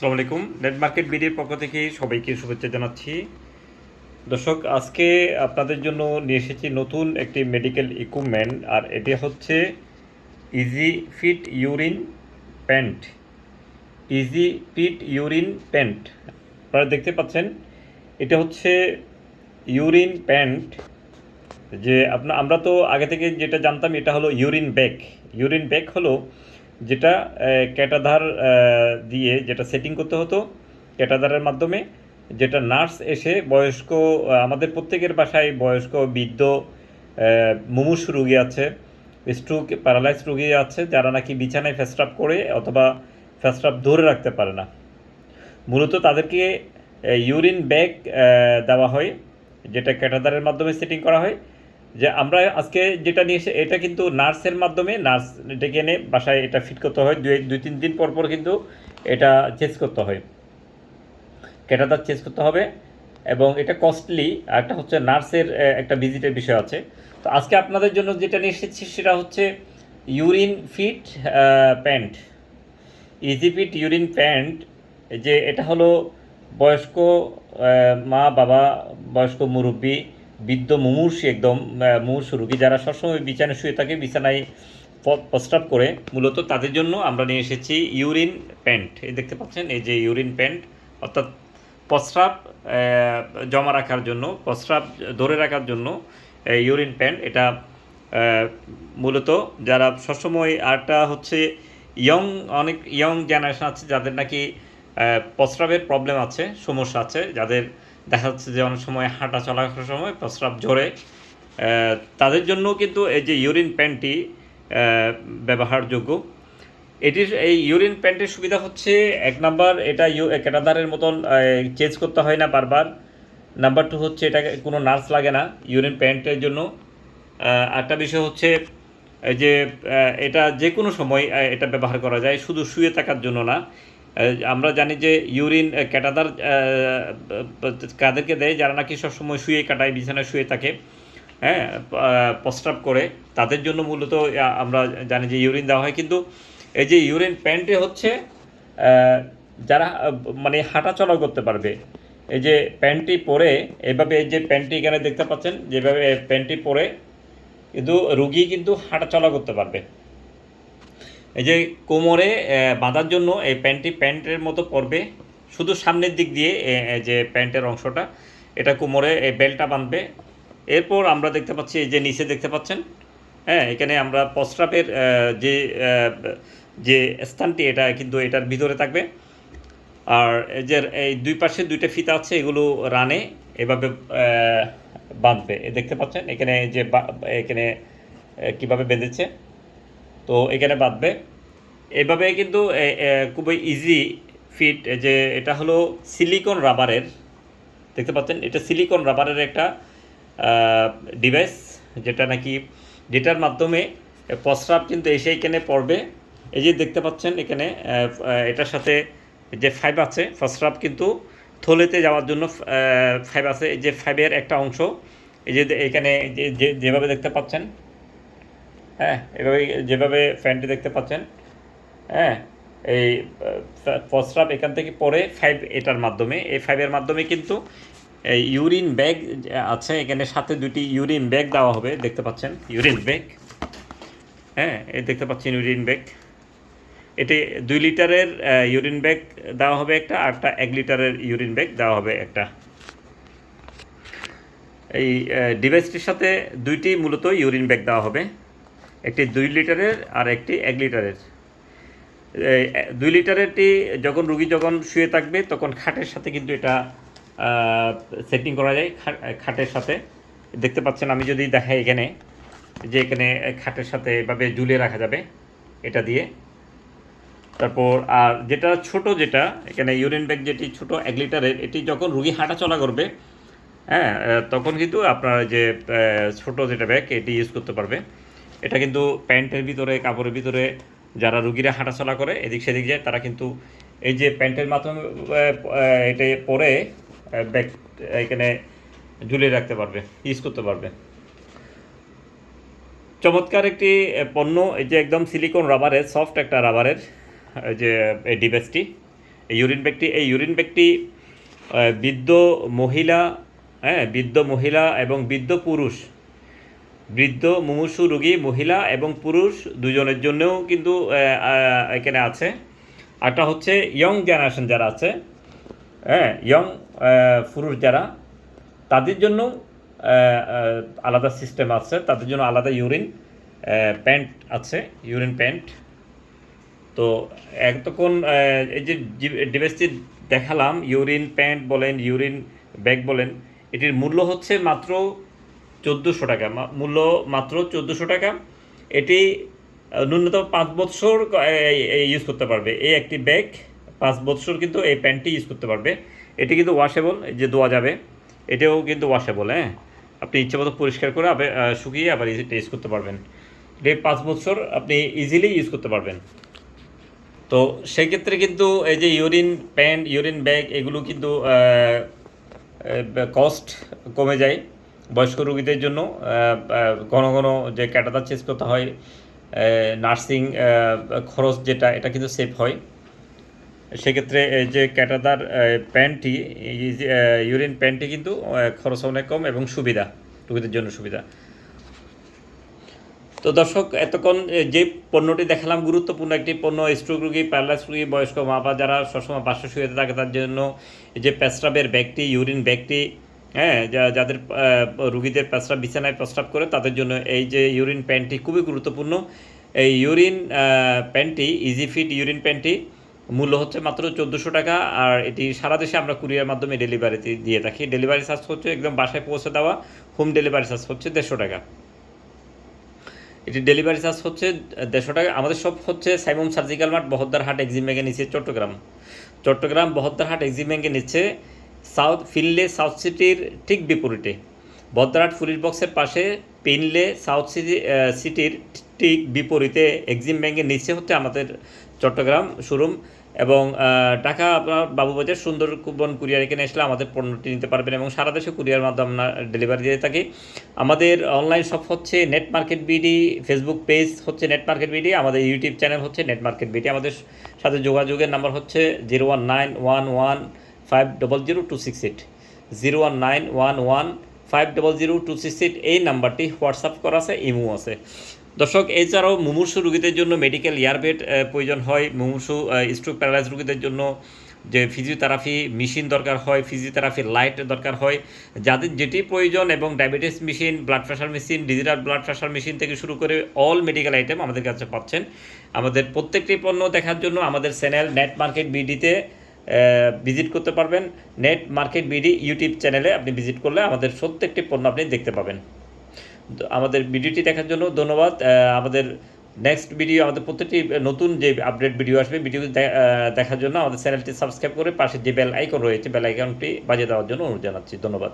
আসসালামু আলাইকুম। Net market বিডির পক্ষ থেকে সবাইকে শুভেচ্ছা জানাচ্ছি। দর্শক, আজকে আপনাদের জন্য নিয়ে এসেছি নতুন একটি মেডিকেল ইকুইপমেন্ট আর এটি হচ্ছে easy fit urine pant easy fit urine pant আপনারা দেখতে পাচ্ছেন, এটা হচ্ছে ইউরিন প্যান্ট যে আপনার, আমরা তো আগে থেকে যেটা জানতাম, এটা হলো ইউরিন ব্যাগ ইউরিন ব্যাগ হলো যেটা ক্যাটাধার দিয়ে যেটা সেটিং করতে হতো ক্যাটাধারের মাধ্যমে যেটা নার্স এসে বয়স্ক আমাদের প্রত্যেকের বাসায় বয়স্ক বৃদ্ধ আহ, মুমূর্ষু রুগী আছে স্ট্রোক প্যারালাইজ রুগী আছে যারা নাকি বিছানায় ফেস্ট্রাপ করে অথবা ফেস্ট্রাপ ধরে রাখতে পারে না। মূলত তাদেরকে ইউরিন ব্যাগ দেওয়া হয় যেটা ক্যাটাদারের মাধ্যমে সেটিং করা হয়। যে আমরা আজকে যেটা নিয়ে এসে এটা কিন্তু নার্সের মাধ্যমে নার্স ডেকে এনে বাসায় এটা ফিট করতে হয়। দুই দুই, তিন দিন পর পর কিন্তু এটা চেঞ্জ করতে হয়। ক্যাটাদার চেঞ্জ করতে হবে এবং এটা কস্টলি আর একটা হচ্ছে নার্সের একটা ভিজিটের বিষয় আছে। তো আজকে আপনাদের জন্য যেটা নিয়ে এসেছি সেটা হচ্ছে urine fit pant easy fit urine pant যে এটা হলো বয়স্ক মা, বাবা, বয়স্ক মুরব্বী বৃদ্ধ মুমূর্ষী একদম মুমূর্ষু রুগী যারা সবসময় বিছানায় শুয়ে থাকে, বিছানায় প্রস্রাব করে, মূলত তাদের জন্য আমরা নিয়ে এসেছি ইউরিন প্যান্ট। এই দেখতে পাচ্ছেন, এই যে ইউরিন প্যান্ট, অর্থাৎ প্রস্রাব জমা রাখার জন্য, প্রস্রাব ধরে রাখার জন্য ইউরিন প্যান্ট, এটা মূলত যারা সবসময় আরটা হচ্ছে ইয়ং, অনেক ইয়ং জেনারেশন আছে, যাদের নাকি প্রস্রাবের প্রবলেম আছে, সমস্যা আছে, যাদের দেখা যাচ্ছে যে অনেক সময় হাঁটা চলাফেরার সময় প্রস্রাব ঝরে। তাদের জন্য কিন্তু এই যে ইউরিন প্যান্টটি ব্যবহারযোগ্য। এটির এই ইউরিন প্যান্টের সুবিধা হচ্ছে এক নাম্বার এটা ইউ, ক্যাটাদারের মতন চেঞ্জ করতে হয় না বারবার। নাম্বার টু হচ্ছে এটাকে কোনো নার্স লাগে না ইউরিন প্যান্টের জন্য। আরেকটা বিষয় হচ্ছে যে এটা যে কোনো সময় এটা ব্যবহার করা যায়। শুধু শুয়ে থাকার জন্য না। আমরা জানি যে ইউরিন ক্যাটাদার কাদেরকে দেয় যারা নাকি সবসময় শুয়ে কাটায়, বিছানায় শুয়ে থাকে হ্যাঁ প্রস্রাব করে, তাদের জন্য মূলত আমরা জানি যে ইউরিন দেওয়া হয়। কিন্তু এই যে ইউরিন প্যান্টে হচ্ছে যারা মানে হাঁটা চলা করতে পারবে। এই যে প্যান্টটি পরে, এভাবে এই যে প্যান্টটি এখানে দেখতে পাচ্ছেন, যেভাবে প্যান্টটি পরে, কিন্তু রুগী কিন্তু হাঁটা চলা করতে পারবে। এই যে কোমরে বাঁধার জন্য এই প্যান্টটি প্যান্টের মতো পরবে। শুধু সামনের দিক দিয়ে যে প্যান্টের অংশটা, এটা কোমরে এই বেল্টটা বাঁধবে। এরপর আমরা দেখতে পাচ্ছি, এই যে নিচে দেখতে পাচ্ছেন হ্যাঁ এখানে আমরা প্রস্রাবের যে যে স্থানটি, এটা কিন্তু এটার ভিতরে থাকবে। আর এই যে, এই দুই পাশে দুইটা ফিতা আছে, এগুলো রানে এভাবে বাঁধবে। দেখতে পাচ্ছেন, এখানে যে এখানে কীভাবে বেঁধেছে। তো এখানে বাঁধবে এভাবে কিন্তু খুবই ইজি ফিট যে এটা হলো সিলিকন রাবারের দেখতে পাচ্ছেন? এটা সিলিকন রাবারের একটা ডিভাইস যেটা নাকি যেটার মাধ্যমে প্রস্রাব কিন্তু এসে এখানে পড়বে। এই যে দেখতে পাচ্ছেন এখানে এটার সাথে যে ফাইভ আছে প্রস্রাব কিন্তু থলেতে যাওয়ার জন্য ফাইভ আছে। এই যে ফাইভের একটা অংশ, এই যে এখানে যেভাবে দেখতে পাচ্ছেন হ্যাঁ এভাবে যেভাবে ফ্যানটি দেখতে পাচ্ছেন হ্যাঁ এই প্রস্রাব এখান থেকে পড়ে ফাইভ এটার মাধ্যমে, এই ফাইভের মাধ্যমে কিন্তু এই ইউরিন ব্যাগ আছে, এখানে সাথে দুটি ইউরিন ব্যাগ দেওয়া হবে, দেখতে পাচ্ছেন ইউরিন ব্যাগ হ্যাঁ এই দেখতে পাচ্ছেন ইউরিন ব্যাগ এটি দুই লিটারের ইউরিন ব্যাগ দেওয়া হবে একটা, আর একটা এক লিটারের ইউরিন ব্যাগ দেওয়া হবে একটা। এই ডিভাইসটির সাথে দুইটি মূলত ইউরিন ব্যাগ দেওয়া হবে। একটি দুই লিটারের আর একটি এক লিটারের। দুই লিটারেরটি যখন রুগী যখন শুয়ে থাকবে, তখন খাটের সাথে কিন্তু এটা সেটিং করা যায় খাটের সাথে। দেখতে পাচ্ছেন আমি যদি দেখাই এখানে, যে এখানে খাটের সাথে এভাবে ঝুলিয়ে রাখা যাবে এটা দিয়ে। তারপর আর যেটা ছোট যেটা, এখানে ইউরিন ব্যাগ যেটি ছোট এক লিটারের, এটি যখন রুগী হাঁটা চলা করবে হ্যাঁ তখন কিন্তু আপনার যে ছোট যেটা ব্যাগ এটি ইউজ করতে পারবে। এটা কিন্তু প্যান্টের ভিতরে, কাপড়ের ভিতরে যারা রুগীরা হাঁটাচলা করে, এদিক সেদিক যায়, তারা কিন্তু এই যে প্যান্টের মাধ্যমে এটা পরে ব্যাগ, এখানে ঝুলিয়ে রাখতে পারবে, ইউজ করতে পারবে। চমৎকার একটি পণ্য, এই যে একদম সিলিকন রাবারের সফট একটা রাবারের যে, এই ডিভাইসটি, এই ইউরিন ব্যাগটি এই ইউরিন ব্যাগটি বৃদ্ধ মহিলা হ্যাঁ বৃদ্ধ মহিলা এবং বৃদ্ধ পুরুষ বৃদ্ধ, মুমূর্ষু রোগী, মহিলা এবং পুরুষ দুজনের জন্যও কিন্তু এখানে আছে। আরটা হচ্ছে ইয়ং জেনারেশন যারা আছে হ্যাঁ ইয়ং পুরুষ যারা, তাদের জন্য আলাদা সিস্টেম আছে, তাদের জন্য আলাদা ইউরিন প্যান্ট আছে, ইউরিন প্যান্ট। তো এতক্ষণ এই যে ডিভাইসটি দেখালাম, ইউরিন প্যান্ট বলেন, ইউরিন ব্যাগ বলেন, এটির মূল্য হচ্ছে মাত্র চোদ্দোশো টাকা। মূল্য মাত্র চোদ্দোশো টাকা। এটি ন্যূনতম পাঁচ বছর ইউজ করতে পারবে। এই একটি ব্যাগ পাঁচ বছর কিন্তু এই প্যান্টটি ইউজ করতে পারবে। এটি কিন্তু ওয়াশেবল যে ধোয়া যাবে। এটাও কিন্তু ওয়াশেবল হ্যাঁ? আপনি ইচ্ছে মতো পরিষ্কার করে আবার শুকিয়ে আবার ইউজ করতে পারবেন। এটি পাঁচ বছর আপনি ইজিলি ইউজ করতে পারবেন। তো সেই ক্ষেত্রে কিন্তু এই যে ইউরিন প্যান্ট ইউরিন ব্যাগ এগুলো কিন্তু কস্ট কমে যায়। বয়স্ক রোগীদের জন্য ঘন ঘন যে ক্যাটাদার চেঞ্জ করতে হয় নার্সিং খরচ যেটা, এটা কিন্তু সেভ হয়। সেক্ষেত্রে যে ক্যাটাদার প্যান্টটি ইউরিন প্যান্টটি কিন্তু খরচ অনেক কম এবং সুবিধা, রোগীদের জন্য সুবিধা। তো দর্শক, এতক্ষণ যে পণ্যটি দেখালাম, গুরুত্বপূর্ণ একটি পণ্য, স্ট্রোক রোগী প্যারালাইস রোগী, বয়স্ক মা বা যারা সবসময় পাশে শুয়ে থাকে তার জন্য যে পেস্রাবের ব্যাগটি, ইউরিন ব্যাগটি হ্যাঁ যাদের রুগীদের পেস্রাব বিছানায় প্রস্রাব করে, তাদের জন্য এই যে ইউরিন প্যান্টটি খুবই গুরুত্বপূর্ণ। এই ইউরিন প্যান্টটি ইজি ফিট ইউরিন প্যান্টটি মূল্য হচ্ছে মাত্র চোদ্দোশো টাকা, আর এটি সারা দেশে আমরা কুরিয়ার মাধ্যমে ডেলিভারি দিয়ে থাকি। ডেলিভারি চার্জ হচ্ছে একদম বাসায় পৌঁছে দেওয়া, হোম ডেলিভারি চার্জ হচ্ছে দেড়শো টাকা। এটি ডেলিভারি চার্জ হচ্ছে দেড়শো টাকা। আমাদের সব হচ্ছে Simon surgical mart Bahaddarhat Exim ব্যাঙ্কের নিচে চট্টগ্রাম। চট্টগ্রাম, বহদ্দার হাট, এক্সিম ব্যাঙ্কের নিচে সাউথ ফিনলে সাউথ সিটির ঠিক বিপরীতে। বহদ্দারহাট পুলিশ বক্সের পাশে পিনলে সাউথ সিটি সিটির ঠিক বিপরীতে এক্সিম ব্যাঙ্কের নিচে হচ্ছে আমাদের চট্টগ্রাম শোরুম এবং ঢাকা আপনার বাবুবাজার সুন্দরবন কুরিয়ার এখানে আসলে আমাদের পণ্যটি নিতে পারবেন এবং সারা দেশে কুরিয়ার মাধ্যমে আমরা ডেলিভারি দিয়ে থাকি। আমাদের অনলাইন শপ হচ্ছে net market BD, Facebook page হচ্ছে নেট মার্কেট বিডি, আমাদের ইউটিউব চ্যানেল হচ্ছে নেট মার্কেট বিডি। আমাদের সাথে যোগাযোগের নাম্বার হচ্ছে zero one nine one one five double zero two six eight zero one nine one one five double zero two six eight এই নাম্বারটি WhatsApp করা আছে, ইমো আছে। দর্শক এছাড়াও মুমূর্ষু রোগীদের জন্য মেডিকেল ইয়ারবেড প্রয়োজন হয়। মুমূর্ষু স্ট্রোক প্যারালাইজ রোগীদের জন্য যে ফিজিওথেরাপি মেশিন দরকার হয় ফিজিওথেরাপি লাইট দরকার হয়। যাদের যেটি প্রয়োজন এবং diabetes machine blood pressure machine digital blood pressure machine থেকে শুরু করে অল মেডিকেল আইটেম আমাদের কাছে পাচ্ছেন। আমাদের প্রত্যেকটি পণ্য দেখার জন্য আমাদের চ্যানেল নেট মার্কেট বিডিতে ভিজিট করতে পারবেন। নেট মার্কেট বিডি ইউটিউব চ্যানেলে আপনি ভিজিট করলে আমাদের প্রত্যেকটি পণ্য আপনি দেখতে পাবেন। আমাদের ভিডিওটি দেখার জন্য ধন্যবাদ। আমাদের নেক্সট ভিডিও আমাদের প্রত্যেকটি নতুন যে আপডেট ভিডিও আসবে ভিডিও দেখার জন্য আমাদের চ্যানেলটি সাবস্ক্রাইব করে পাশে যে বেল আইকন রয়েছে বেল আইকনটি বাজিয়ে দেওয়ার জন্য অনুরোধ জানাচ্ছি। ধন্যবাদ।